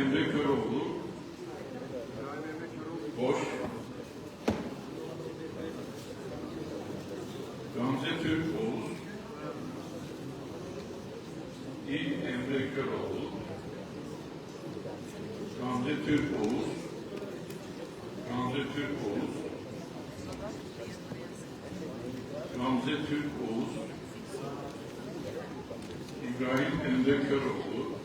Emre Köroğlu. Boş. Gamze Türk Oğuz. İl Emre Köroğlu. Gamze Türk Oğuz. Gamze Türk Oğuz. Gamze Türk Oğuz. İbrahim Emre Köroğlu.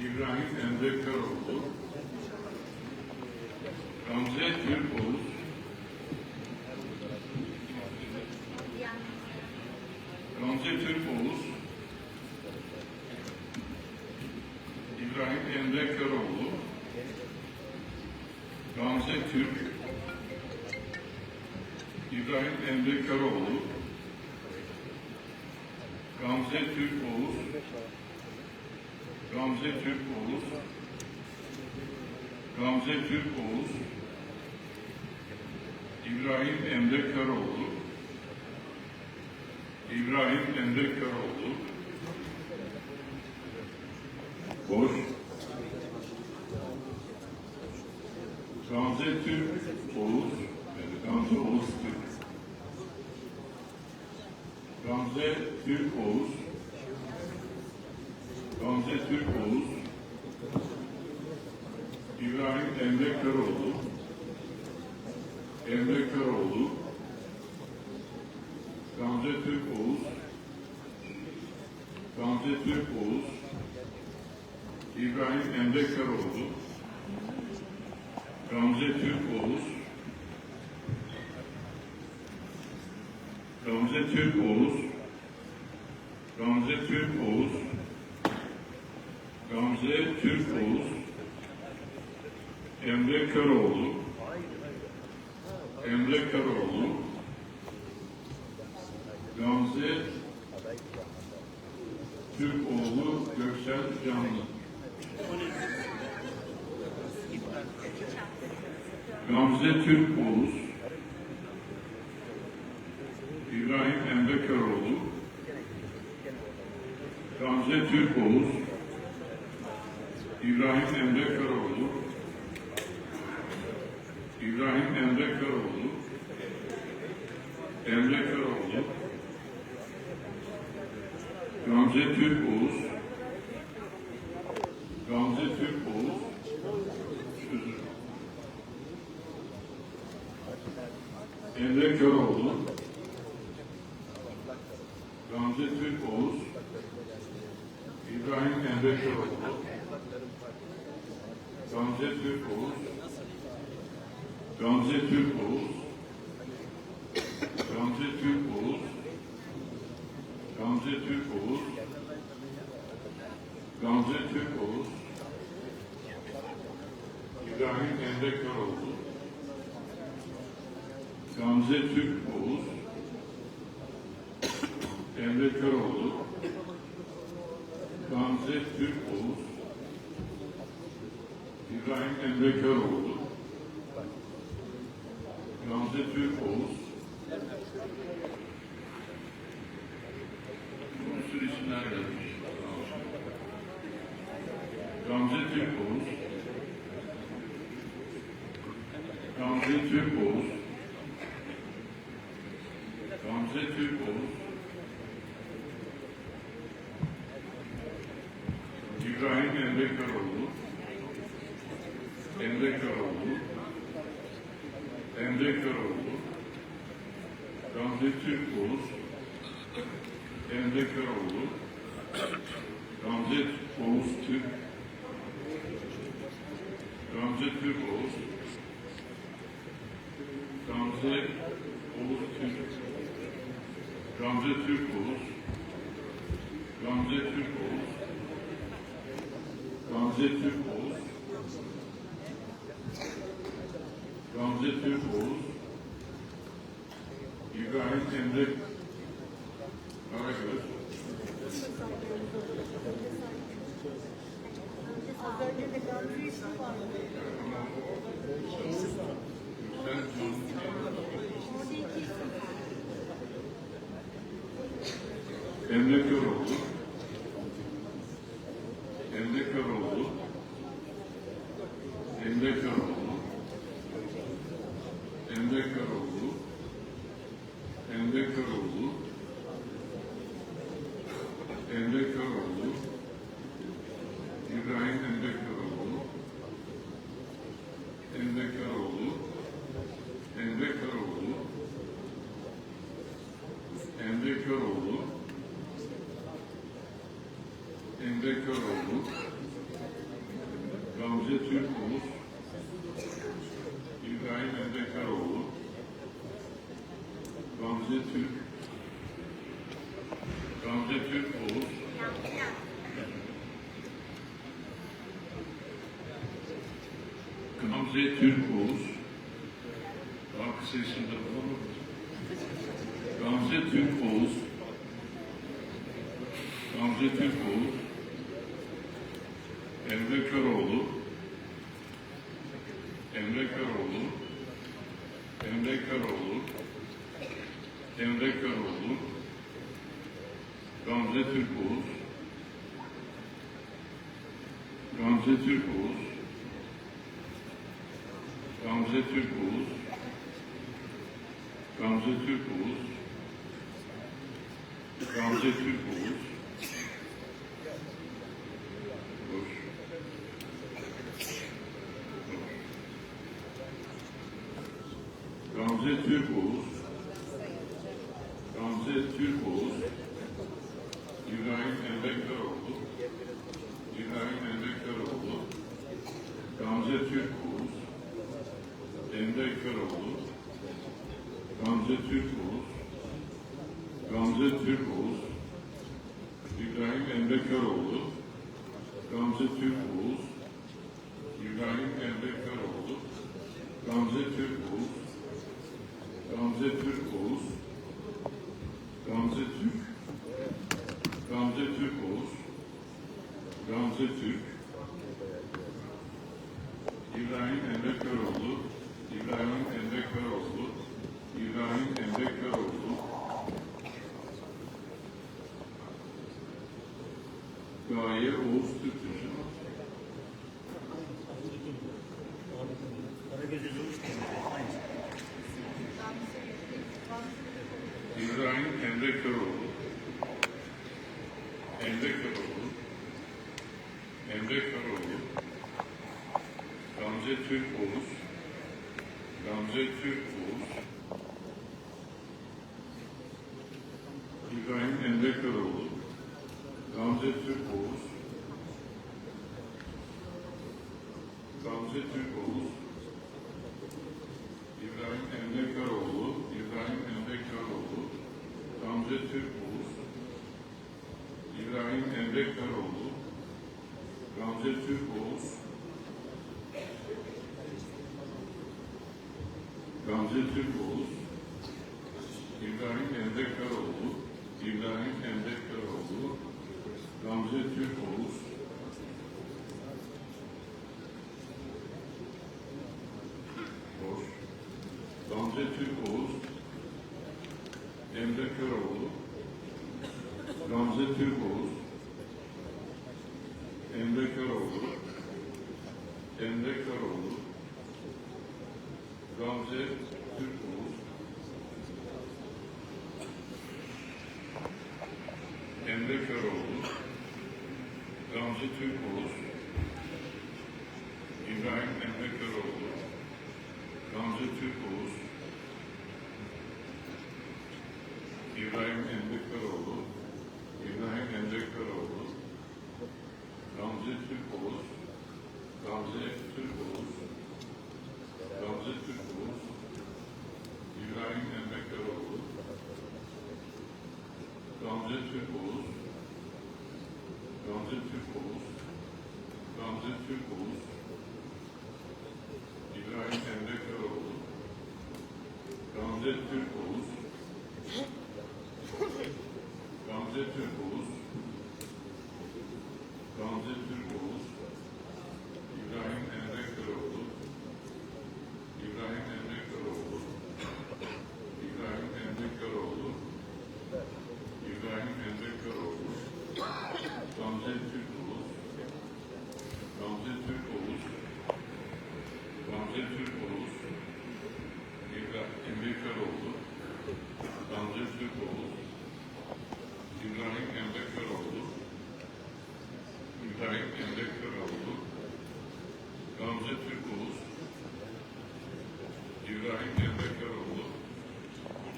İbrahim Emre Köroğlu. Gamze Türk Oğuz. Gamze Türk Oğuz. İbrahim Emre Köroğlu. Gamze Türk. İbrahim Emre Köroğlu. Gamze Türk Oğuz. Gamze Türk Oğuz. Gamze Türk Oğuz. İbrahim Emre Köroğlu. İbrahim Emre Köroğlu. Boş. Gamze Türk Oğuz. Yani Gamze Oğuz Türk. Gamze Türk Oğuz. Gamze Türk Oğuz. İbrahim Emre Köroğlu. Emre Köroğlu. Gamze Türk Oğuz. Gamze Türk Oğuz. İbrahim Emre Köroğlu. Gamze Türk Oğuz. Gamze Türk Oğuz. Türk Oğuz. Gamze Türk Oğuz. Emre Köroğlu. Emre Köroğlu. Gamze Türkoğlu Göksel Canlı. Gamze Türk Oğuz. İbrahim Emre Köroğlu. Gamze Türk Oğuz. İbrahim Emre Köroğlu. İbrahim Emre Köroğlu. Emre Köroğlu. Gamze Türk Oğuz. Gamze Türk Oğuz. Emre Köroğlu. Gamze Türk Oğuz. İbrahim Emre Köroğlu. Gamze Türk Oğuz. Gamze Türk Oğuz. Gamze Türk Oğuz. Gamze Türk Oğuz. Gamze Türk Oğuz. İbrahim Emre Köroğlu. Gamze Türk Oğuz. Emre Köroğlu. Gamze Türk Oğuz. İbrahim Emre Köroğlu. Gamze Türk Oğuz. Bir sürü isimler gelmiş. Gamze Türk Oğuz. Gamze Türk Oğuz. Gamze Türk Oğuz. İbrahim Emre Köroğlu. Emre Köroğlu. Emre Köroğlu. Gamze Türk Oğuz. Emre Köroğlu. Gamze Oğuz Türk. Gamze Türkoğuz, Gamze Türkoğuz, Gamze Türkoğuz, Gamze Türkoğuz, İbrahim Emre Karagöz, Sen Can Emre Köroğlu, Emre Köroğlu, Emre Köroğlu, Emre Köroğlu, Emre Köroğlu, Emre Köroğlu, İbrahim Emre Köroğlu, Emre Köroğlu, Emre Köroğlu, Emre Köroğlu, Emre Köroğlu, Gamze Türkoğlu, İbrahim Emre Köroğlu, Gamze Türk, Gamze Türkoğlu, Gamze Türkoğlu, Bak sesinde var mı? Gamze Türkoğlu, Gamze Türkoğlu, Emre Köroğlu, Emre Köroğlu, Emre Köroğlu, Emre Köroğlu, Gamze Türkoğlu, Gamze Türkoğlu, Gamze Türkoğlu, Gamze Türkoğlu, Gamze Türkoğlu, Boş. Gamze Türkoğlu, Gamze Türkoğlu, İbrahim Enbektaroğlu, İbrahim Enbektaroğlu, Gamze Türkoğlu, Emre Köroğlu, Gamze Türkoğlu, Gamze Türkoğlu, İbrahim Emre Köroğlu, Gamze Türkoğlu, Mm-hmm. Türk Oğuz, İbrahim Emre Köroğlu, Gamze Türk Oğuz, Gamze Türk Oğuz, İbrahim Emre Köroğlu, İbrahim Emre Köroğlu, Gamze Türk Oğuz, İbrahim Emre Köroğlu, Gamze Türk Oğuz, Gamze Türk Oğuz, İbrahim Emre Köroğlu, İbrahim Emre Köroğlu, Gamze Türk Oğuz, Boş. Gamze Türk Oğuz, Emre Köroğlu, Gamze Türk Oğuz, Emre Köroğlu, Emre Köroğlu, Gamze Türkoğuz, Gamze Türkoğuz, Gamze Türkoğuz, İbrahim Emre Köroğlu, Gamze Türkoğuz, Gamze Türk Oğuz. İbrahim Emre Köroğlu. İbrahim Emre Köroğlu. Gamze Türk Oğuz. İbrahim Emre.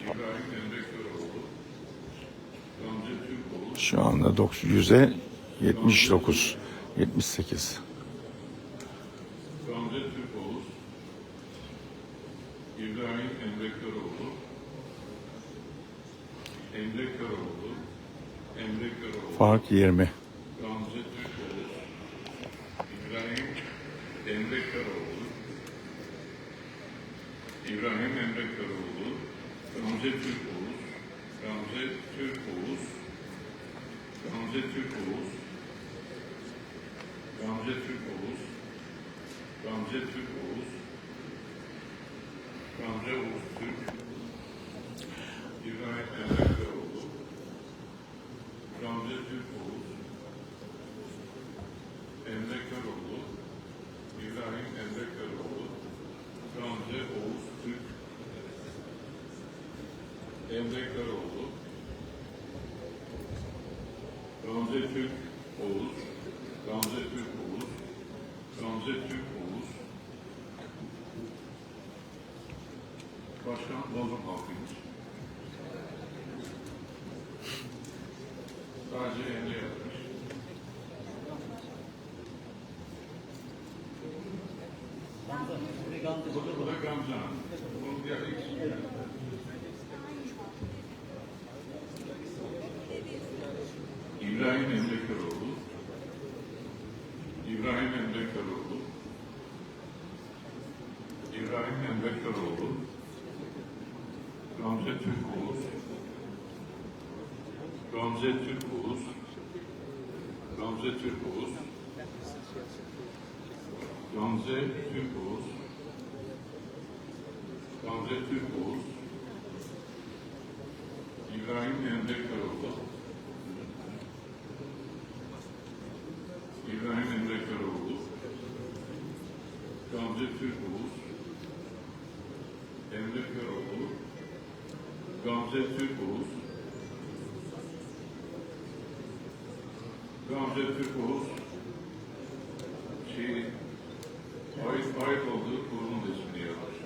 İbrahim Emre. Gamze Türk Oğuz. Şu anda 100'e 79, 78. Gamze Türk Oğuz. İbrahim Emre Köroğlu. Emre Köroğlu. Emre Köroğlu. Fark 20. Gamze Türk Oğuz. İbrahim Emre Köroğlu. İbrahim Emre Köroğlu. Gamze. Gamze Türk Oğuz. Gamze Türk Oğuz. Gamze Türk Oğuz. Gamze Türk Oğuz. Gamze Oğuz Türk. İbrahim Emre Köroğlu. Gamze Türk Oğuz. Emre Köroğlu. İbrahim Emre Köroğlu. Gamze Oğuz Türk. Emre Köroğlu. Gamze Türk Oğuz. Gamze Türk Oğuz. Gamze Türk Oğuz. Başkan Bozum halkıymış. Sadece Emre yazmış. Bu da Gamze Hanım. Bunun diğer ikisi. İbrahim Emre Köroğlu. İbrahim Emre Köroğlu. İbrahim Emre Köroğlu. Gamze Türk Oğuz. Gamze Türk Oğuz. Gamze Türk Oğuz. Gamze Türk Oğuz. Gamze Türk Oğuz. İbrahim Emre Köroğlu. İbrahim Emre Köroğlu. Gamze Türk Oğuz. Emre Köroğlu. Gamze Türk Oğuz. Gamze Türk Oğuz. Şey, ait, ait olduğu kurumun da ismini yazmış.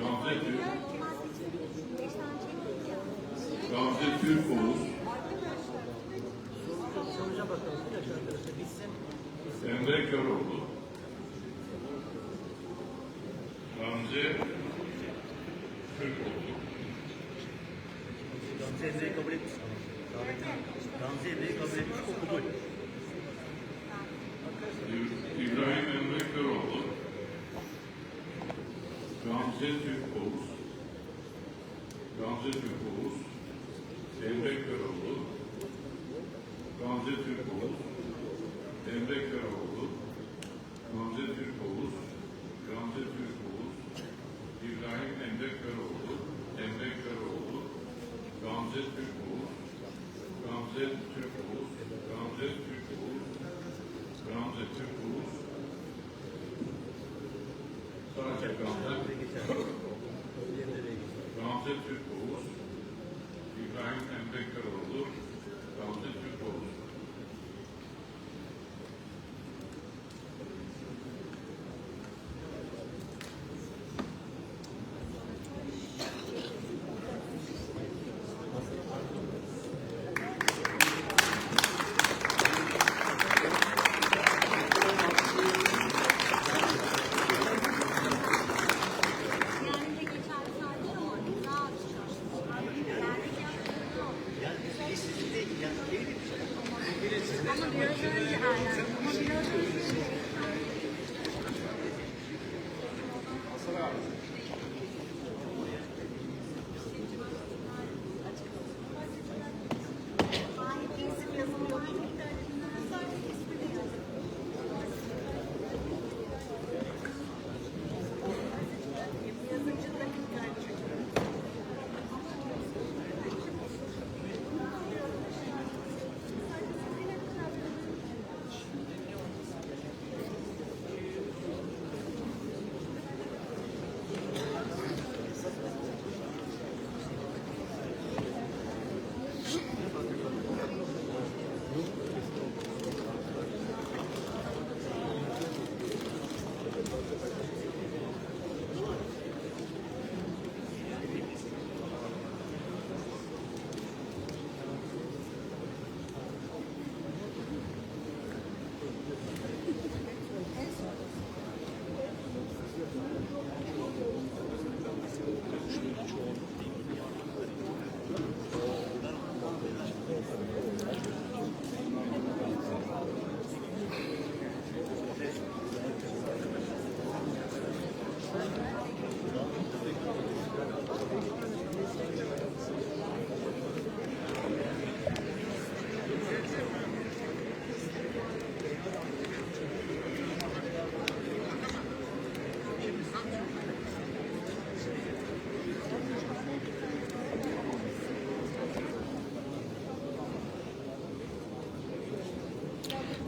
Gamze Türk, Gamze Türk Oğuz. sonuca bakalım. Bir dakika arkadaşlar bitsin. Emre Köroğlu. Gamze Türkoğlu. Gamze Emre'yi kabul etmiş. Gamze Emre'yi kabul etmiş. Okudu. İb- İbrahim Emre Köroğlu. Gamze Türk Oğuz. Gamze Türk Oğuz. Emre Köroğlu. Gamze Türk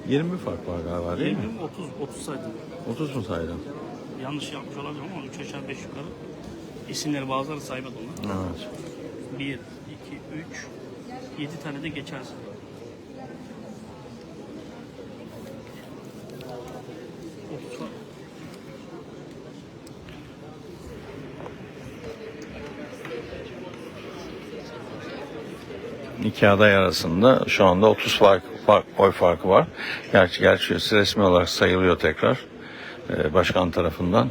20 fark var galiba değil mi? 20 30 30 saydım. 30 mu saydın? Yanlış yapmış olabilirim ama 3 aşağı 5 yukarı. İsimleri bazıları saymadı onlar. Evet. 1, 2, 3, 7 tane de geçersin. Otuz var. İki aday arasında şu anda 30 fark, fark, oy farkı var. Gerçi, gerçi resmi olarak sayılıyor tekrar e, başkan tarafından.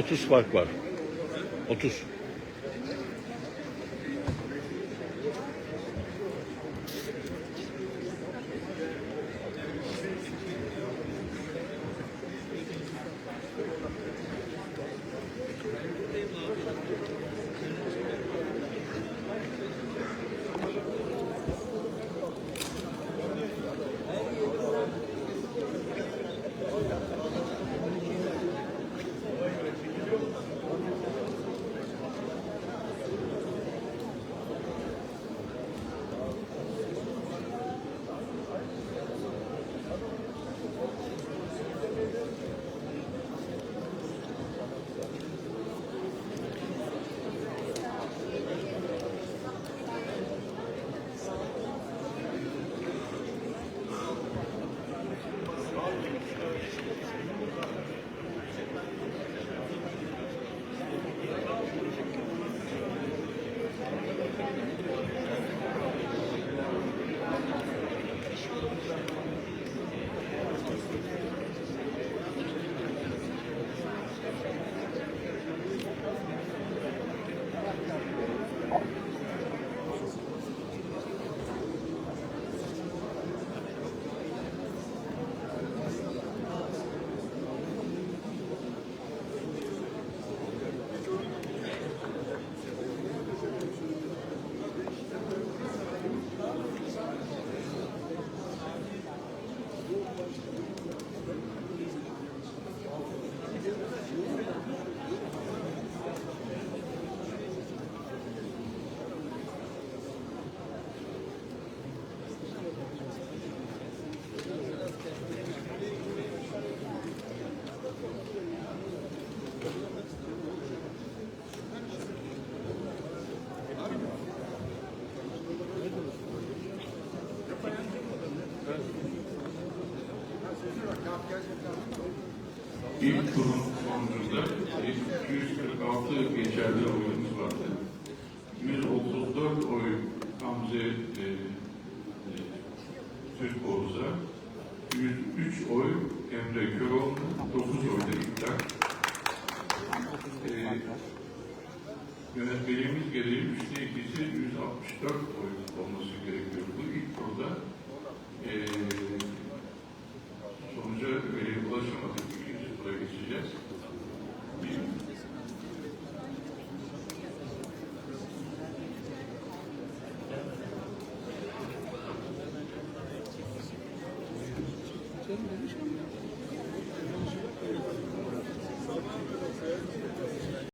Otuz fark var. 30. Gamze e, e, Türk Oğuz'a, 103 oy Emre Köroğlu'na, 9 oy da İptal. E, yönetmeliğimiz gereği üçte ikisi 164 oy olması gerekiyor. Bu ilk turda e,